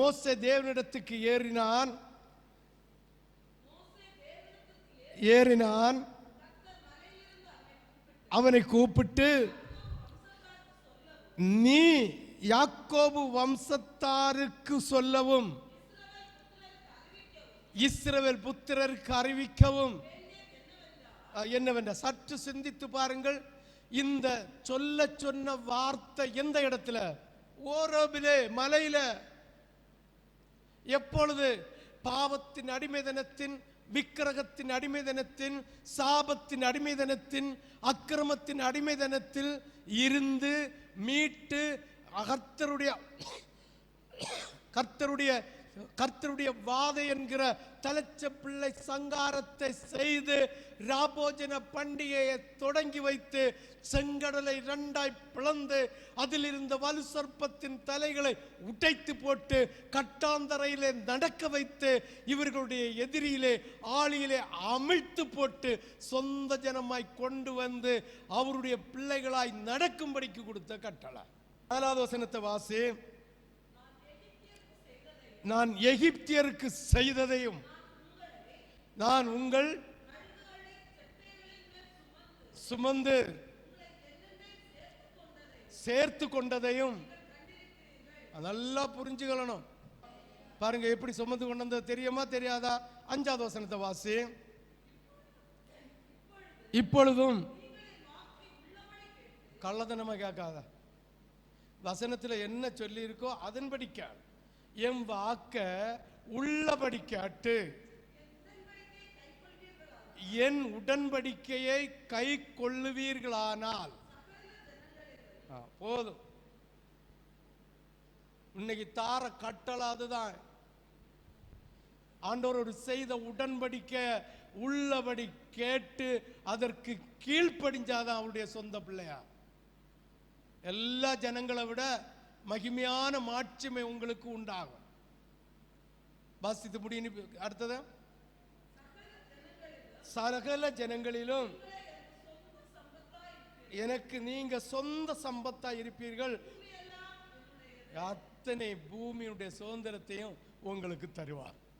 மோச தேவனிடத்துக்கு ஏறினான். ஏறினான். அவனை கூப்பிட்டு நீ யாக்கோபு வம்சத்தாருக்கு சொல்லவும் இஸ்ரவேல் புத்திரருக்கு அறிவிக்கவும். என்னவென்ற சற்று சிந்தித்து பாருங்கள். இந்த சொல்ல சொன்ன வார்த்தை எந்த இடத்துல? ஓரோபிலே மலையில எப்பொழுது பாவத்தின் அடிமைதனத்தின் விக்கிரகத்தின் அடிமைதனத்தின் சாபத்தின் அடிமைதனத்தின் அக்கிரமத்தின் அடிமைதனத்தில் இருந்து மீட்டு கர்த்தருடைய கர்த்தருடைய கர்த்தருடைய வாதை என்கிற தலைச்ச பிள்ளை சங்காரத்தை செய்து ராபோஜன பண்டிகையை தொடங்கி வைத்து செங்கடலை இரண்டாய் பிளந்து அதில் இருந்த வலு சர்ப்பத்தின் தலைகளை உடைத்து போட்டு கட்டாந்தரையிலே நடக்க வைத்து இவர்களுடைய எதிரியிலே ஆளியிலே அமிழ்த்து போட்டு சொந்த ஜனமாய் கொண்டு வந்து அவருடைய பிள்ளைகளாய் நடக்கும்படிக்கு கொடுத்த கட்டளை. நாலாவது வசனத்தை வாசி. நான் எகிப்தியருக்கு செய்ததையும் நான் உங்கள் சுமந்து சேர்த்து கொண்டதையும் நல்லா புரிஞ்சுக்கணும் பாருங்க எப்படி சுமந்து கொண்டு வந்தது தெரியுமா தெரியாதா? அஞ்சாவது வசனத்தை வாசி. இப்பொழுதும் கள்ளதனமா கேட்காத. வசனத்தில் என்ன சொல்லியிருக்கோ அதன்படிக்க அதன்படி கேள். என் வாக்க உள்ளபடி கேட்டு என் உடன்படிக்கையை கை கொள்ளுவீர்களானால். போதும். இன்னைக்கு தார கட்டளை அதுதான் ஆண்டவர் ஒரு செய்த உடன்படிக்கை உள்ளபடி கேட்டு அதற்கு கீழ்ப்படிஞ்சாதான் அவருடைய சொந்த பிள்ளையா? எல்லா ஜனங்களை விட மகிமையான மாட்சிமை உங்களுக்கு உண்டாகும். வாசித்து முடியும் அடுத்தது? சகல ஜனங்களிலும். எனக்கு நீங்க சொந்த சம்பத்தா இருப்பீர்கள். அத்தனை பூமியினுடைய சுதந்திரத்தையும் உங்களுக்கு தருவார்.